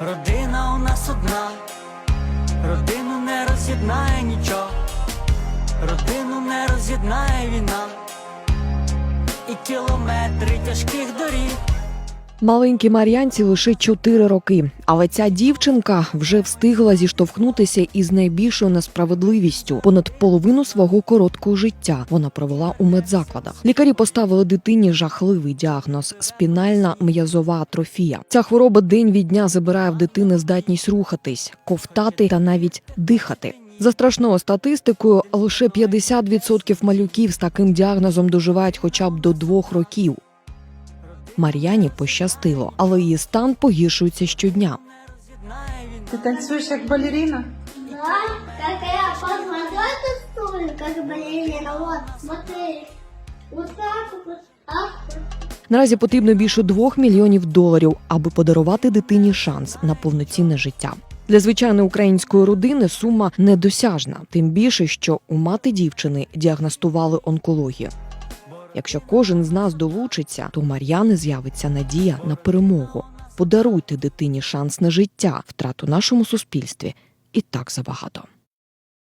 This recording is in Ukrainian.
Родина у нас одна, родину не роз'єднає нічого, родину не роз'єднає війна, і кілометри тяжких доріг. Маленькій Мар'янці лише 4 роки, але ця дівчинка вже встигла зіштовхнутися із найбільшою несправедливістю. Понад половину свого короткого життя вона провела у медзакладах. Лікарі поставили дитині жахливий діагноз спінальна м'язова атрофія. Ця хвороба день від дня забирає в дитини здатність рухатись, ковтати та навіть дихати. За страшною статистикою, лише 50% малюків з таким діагнозом доживають хоча б до двох років. Мар'яні пощастило, але її стан погіршується щодня. Ти танцюєш як балерина? Да, как я под водой танцую, как балерина. Вот, смотри. Вот так вот, так. Наразі потрібно більше двох мільйонів доларів, аби подарувати дитині шанс на повноцінне життя. Для звичайної української родини сума недосяжна, тим більше, що у мати дівчини діагностували онкологію. Якщо кожен з нас долучиться, то Мар'яни з'явиться надія на перемогу. Подаруйте дитині шанс на життя, втрату нашому суспільстві і так забагато.